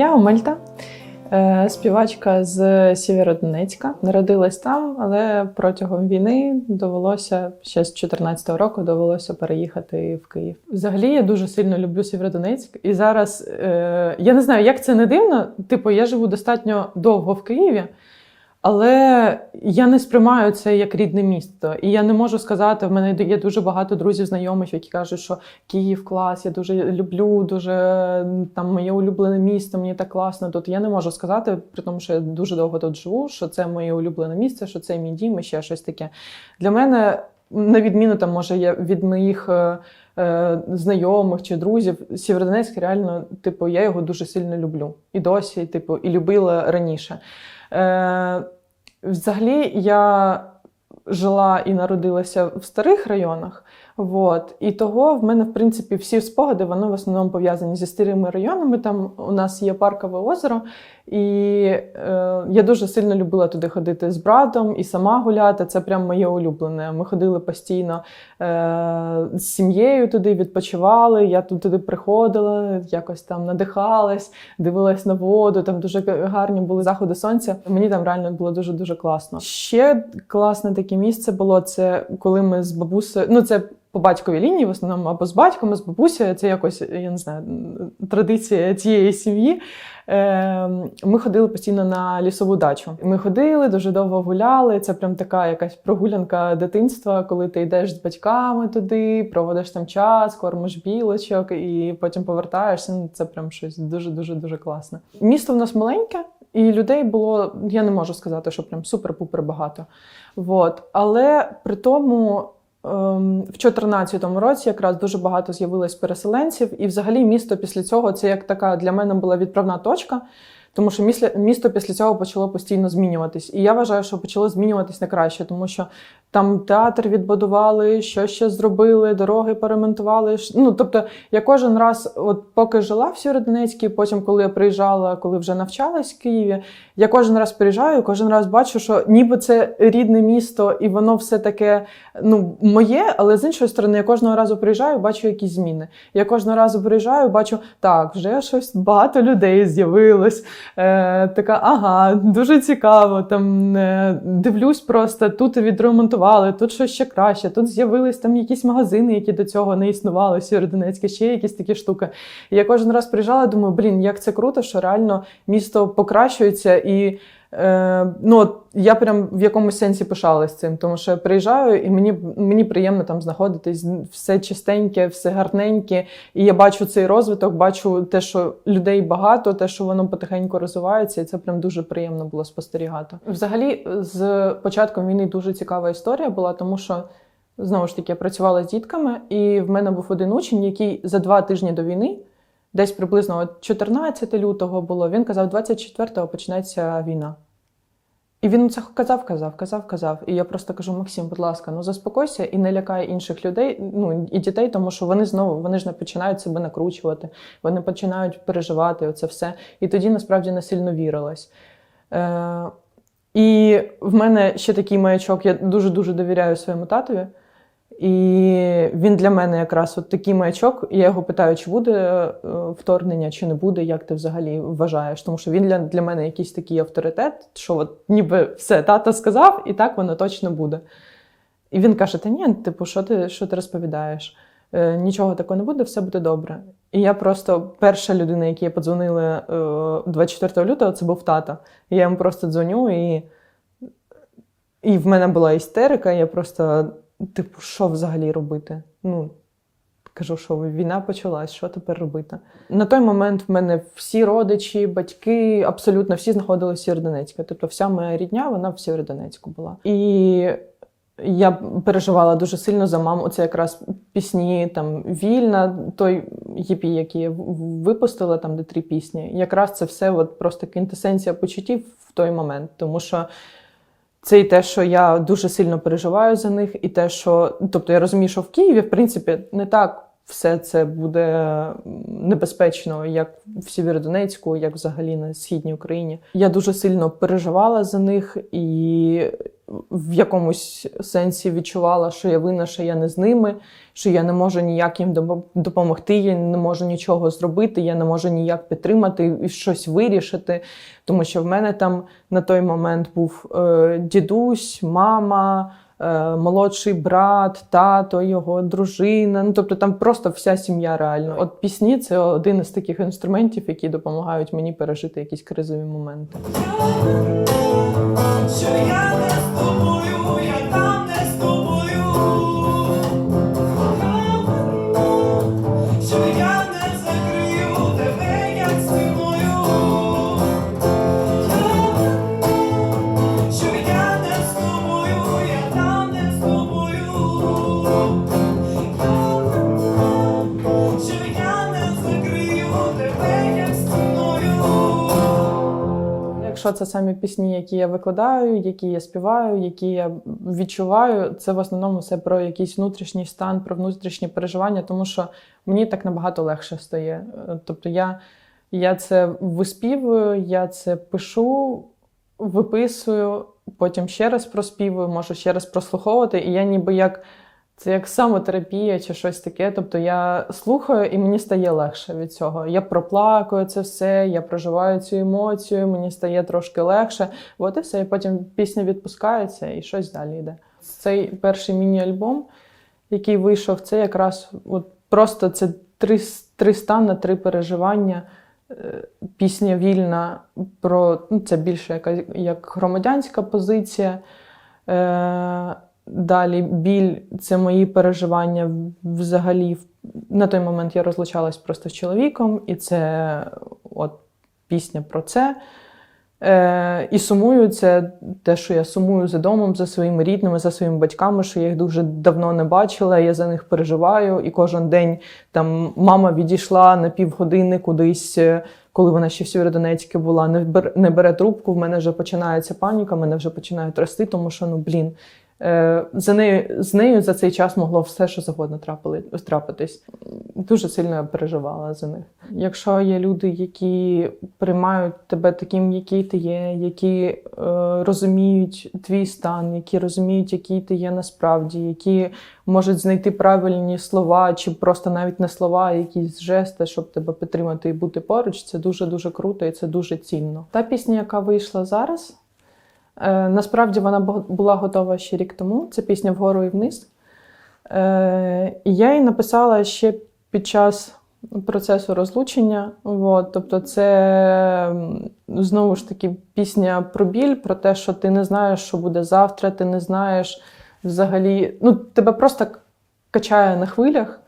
Я Омельта, е, співачка з Сєвєродонецька. Народилась там, але протягом війни довелося ще з 14-го року довелося переїхати в Київ. Взагалі я дуже сильно люблю Сєвєродонецьк. І зараз е, я не знаю, як це не дивно. Типу, я живу достатньо довго в Києві. Але я не сприймаю це як рідне місто. І я не можу сказати, в мене є дуже багато друзів, знайомих, які кажуть, що Київ клас, я дуже люблю, дуже там моє улюблене місто, мені так класно. Тут я не можу сказати, при тому, що я дуже довго тут живу, що це моє улюблене місце, що це мій дім і ще щось таке. Для мене, на відміну там, може, я від моїх. е, е, Знайомих чи друзів Сєвєродонецьк реально, типу, я його дуже сильно люблю. І досі, типу, і любила раніше. Е, взагалі, я жила і народилася в старих районах. Вот. І того в мене, в принципі, всі спогади вони в основному пов'язані зі старими районами. Там у нас є паркове озеро, і е, я дуже сильно любила туди ходити з братом і сама гуляти. Це прям моє улюблене. Ми ходили постійно е, з сім'єю туди, відпочивали. Я туди приходила, якось там надихалась, дивилась на воду. Там дуже гарні були заходи сонця. Мені там реально було дуже дуже класно. Ще класне таке місце було це коли ми з бабусею. Ну це по батьковій лінії, в основному або з батьком, з бабусею. Це якось я не знаю, традиція цієї сім'ї. Е, Ми ходили постійно на лісову дачу. Ми ходили, дуже довго гуляли. Це прям така якась прогулянка дитинства, коли ти йдеш з батьками туди, проводиш там час, кормиш білочок і потім повертаєшся. Ну, Це прям щось дуже дуже класне. Місто в нас маленьке, і людей було, я не можу сказати, що прям супер-пупер багато. Вот. Але при тому. Ем, В 2014 році якраз дуже багато з'явилось переселенців, і взагалі місто після цього це як така для мене була відправна точка, тому що місто після цього почало постійно змінюватись. І я вважаю, що почало змінюватись на краще, тому що там театр відбудували, що ще зробили, дороги поремонтували. Ш- Ну тобто, я кожен раз, от поки жила в Сєвєродонецькій, потім, коли я приїжджала, коли вже навчалась в Києві, я кожен раз приїжджаю, кожен раз бачу, що ніби це рідне місто, і воно все таке ну, моє, але з іншої сторони, я кожного разу приїжджаю, бачу якісь зміни. Я кожного разу приїжджаю, бачу, так, вже щось багато людей з'явилось. Е, така, ага, дуже цікаво. Там е, дивлюсь просто, тут відремонтували, тут щось ще краще, тут з'явились там якісь магазини, які до цього не існували Сєвєродонецьке, ще якісь такі штуки. І я кожен раз приїжджала, думаю, блін, як це круто, що реально місто покращується і. Е, ну, от я прям в якомусь сенсі пишалась цим, тому що я приїжджаю, і мені, мені приємно там знаходитись, все чистеньке, все гарненьке. І я бачу цей розвиток, бачу те, що людей багато, те, що воно потихеньку розвивається, і це прям дуже приємно було спостерігати. Взагалі, з початком війни дуже цікава історія була, тому що. Знову ж таки, я працювала з дітками, і в мене був один учень, який за два тижні до війни, десь приблизно 14 лютого було, він казав, 24-го почнеться війна. І він це казав, казав, казав, казав. І я просто кажу: Максим, будь ласка, ну заспокойся і не лякай інших людей, ну і дітей, тому що вони знову вони ж не починають себе накручувати, вони починають переживати оце все. І тоді насправді не сильно вірилось. Е, і в мене ще такий маячок, я дуже-дуже довіряю своєму татові. І він для мене якраз от такий маячок. І я його питаю, чи буде е, вторгнення, чи не буде, як ти взагалі вважаєш? Тому що він для, для мене якийсь такий авторитет, що от ніби все, тато сказав, і так воно точно буде. І він каже: Та ні, типу, що ти, що ти розповідаєш? Е, нічого такого не буде, все буде добре. І я просто перша людина, якій я подзвонила е, 24 лютого, це був тато. І я йому просто дзвоню, і, і в мене була істерика. Я просто, типу, що взагалі робити? Ну, кажу, що війна почалась, що тепер робити? На той момент в мене всі родичі, батьки, абсолютно всі знаходилися в Сєвєродонецьку. Тобто вся моя рідня, вона в Сєвєродонецьку була. І я переживала дуже сильно за маму. Це якраз пісні там Вільна, той єпі, який я випустила, там де три пісні. Якраз це все от просто квінтесенція почуттів в той момент. Тому що це і те, що я дуже сильно переживаю за них, і те, що тобто я розумію, що в Києві, в принципі, не так все це буде небезпечно, як в Сєвєродонецьку, як взагалі на східній Україні. Я дуже сильно переживала за них і в якомусь сенсі відчувала, що я винна, що я не з ними, що я не можу ніяк їм допомогти, я не можу нічого зробити, я не можу ніяк підтримати і щось вирішити. Тому що в мене там на той момент був е, дідусь, мама. Е, Молодший брат, тато, його дружина. Ну тобто там просто вся сім'я реально. От пісні це один із таких інструментів, які допомагають мені пережити якісь кризові моменти. Що я Якщо це самі пісні, які я викладаю, які я співаю, які я відчуваю, це в основному все про якийсь внутрішній стан, про внутрішні переживання, тому що мені так набагато легше стає. Е, Тобто я, я це виспівую, я це пишу, виписую, потім ще раз проспівую, можу ще раз прослуховувати, і я ніби як. Це як самотерапія чи щось таке. Тобто я слухаю і мені стає легше від цього. Я проплакую це все, я проживаю цю емоцію, мені стає трошки легше. От і все, і потім пісня відпускається і щось далі йде. Цей перший міні-альбом, який вийшов, це якраз от просто це три, три стани, три переживання. Е, Пісня вільна про ну, це більше яка, як громадянська позиція. Е, Далі біль це мої переживання взагалі. На той момент я розлучалась просто з чоловіком, і це от пісня про це. Е, і сумую це те, що я сумую за домом, за своїми рідними, за своїми батьками, що я їх дуже давно не бачила. Я за них переживаю. І кожен день там мама відійшла на півгодини кудись, е, коли вона ще в Сєвєродонецьку була, не, бер, не бере трубку. В мене вже починається паніка, мене вже починає трясти, тому що ну блін. Е, За нею, з нею за цей час могло все, що завгодно трапили, трапитись. Дуже сильно я переживала за них. Якщо є люди, які приймають тебе таким, який ти є, які е, розуміють твій стан, які розуміють, який ти є насправді, які можуть знайти правильні слова, чи просто навіть не слова, а якісь жести, щоб тебе підтримати і бути поруч, це дуже дуже круто і це дуже цінно. Та пісня, яка вийшла зараз. Е, насправді вона була готова ще рік тому. Це пісня вгору і вниз. Е, і я її написала ще під час процесу розлучення. От, тобто, це знову ж таки пісня про біль, про те, що ти не знаєш, що буде завтра, ти не знаєш взагалі. Ну, тебе просто качає на хвилях,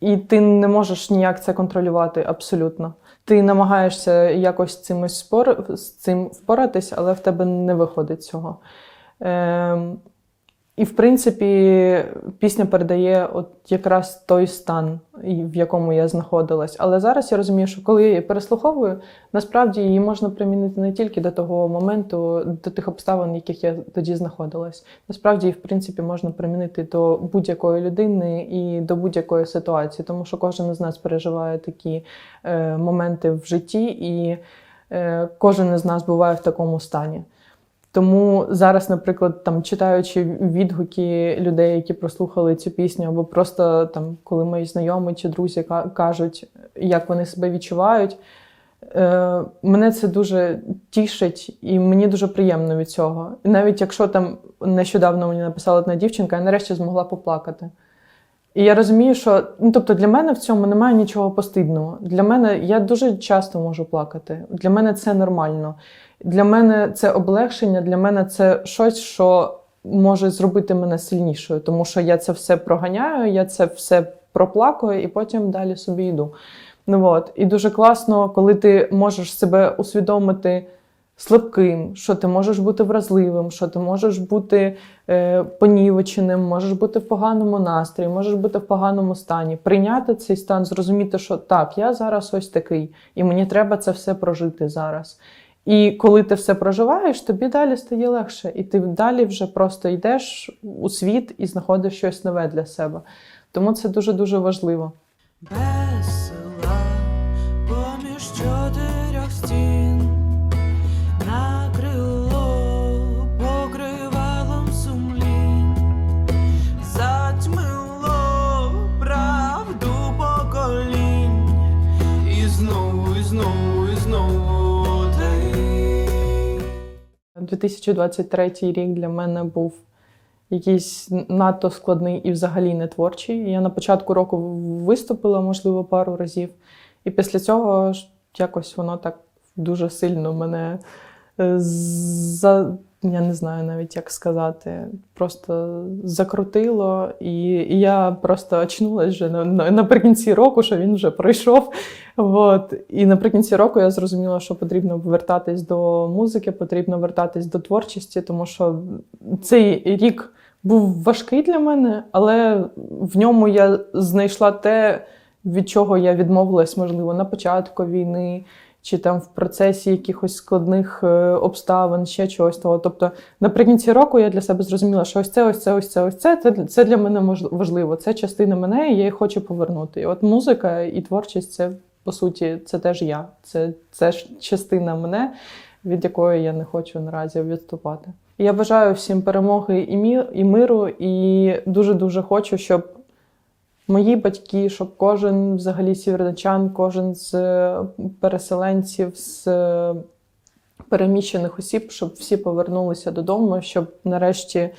і ти не можеш ніяк це контролювати абсолютно. Ти намагаєшся якось цимось спор... з цим впоратись, але в тебе не виходить цього. Ем... І, в принципі, пісня передає от якраз той стан, в якому я знаходилась. Але зараз я розумію, що коли я її переслуховую, насправді її можна примінити не тільки до того моменту, до тих обставин, в яких я тоді знаходилась. Насправді, її, в принципі, можна примінити до будь-якої людини і до будь-якої ситуації, тому що кожен із нас переживає такі е, моменти в житті, і е, кожен із нас буває в такому стані. Тому зараз, наприклад, там читаючи відгуки людей, які прослухали цю пісню, або просто там, коли мої знайомі чи друзі кажуть, як вони себе відчувають, е, мене це дуже тішить, і мені дуже приємно від цього. І навіть якщо там нещодавно мені написала одна дівчинка, я нарешті змогла поплакати. І я розумію, що ну, тобто для мене в цьому немає нічого постидного. Для мене я дуже часто можу плакати. Для мене це нормально. Для мене це облегшення, для мене це щось, що може зробити мене сильнішою, тому що я це все проганяю, я це все проплакую і потім далі собі йду. Ну от. І дуже класно, коли ти можеш себе усвідомити слабким, що ти можеш бути вразливим, що ти можеш бути е, понівеченим, можеш бути в поганому настрої, можеш бути в поганому стані. Прийняти цей стан, зрозуміти, що так, я зараз ось такий, і мені треба це все прожити зараз. І коли ти все проживаєш, тобі далі стає легше, і ти далі вже просто йдеш у світ і знаходиш щось нове для себе. Тому це дуже дуже важливо. 2023 рік для мене був якийсь надто складний і взагалі не творчий. Я на початку року виступила, можливо, пару разів, і після цього якось воно так дуже сильно мене е, за. Я не знаю навіть як сказати, просто закрутило, і, я просто очнулась вже на, на, наприкінці року, що він вже пройшов. От. І наприкінці року я зрозуміла, що потрібно вертатись до музики, потрібно вертатись до творчості, тому що цей рік був важкий для мене, але в ньому я знайшла те, від чого я відмовилась, можливо, на початку війни. Чи там в процесі якихось складних е, обставин, ще чогось того. Тобто, наприкінці року я для себе зрозуміла, що ось це, ось це, ось це, ось це. Це, це для мене важливо. Це частина мене, і я її хочу повернути. І от музика і творчість це по суті, це теж я. Це, це ж частина мене, від якої я не хочу наразі відступати. Я бажаю всім перемоги і, мі, і миру, і дуже дуже хочу, щоб мої батьки, щоб кожен взагалі сіверничан, кожен з е, переселенців, з е, переміщених осіб, щоб всі повернулися додому, щоб нарешті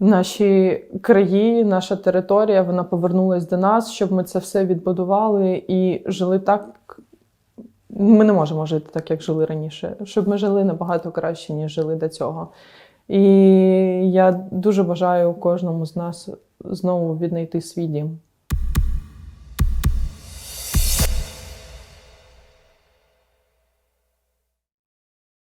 наші краї, наша територія, вона повернулась до нас, щоб ми це все відбудували і жили так. Ми не можемо жити так, як жили раніше, щоб ми жили набагато краще, ніж жили до цього. І я дуже бажаю кожному з нас знову віднайти свій дім.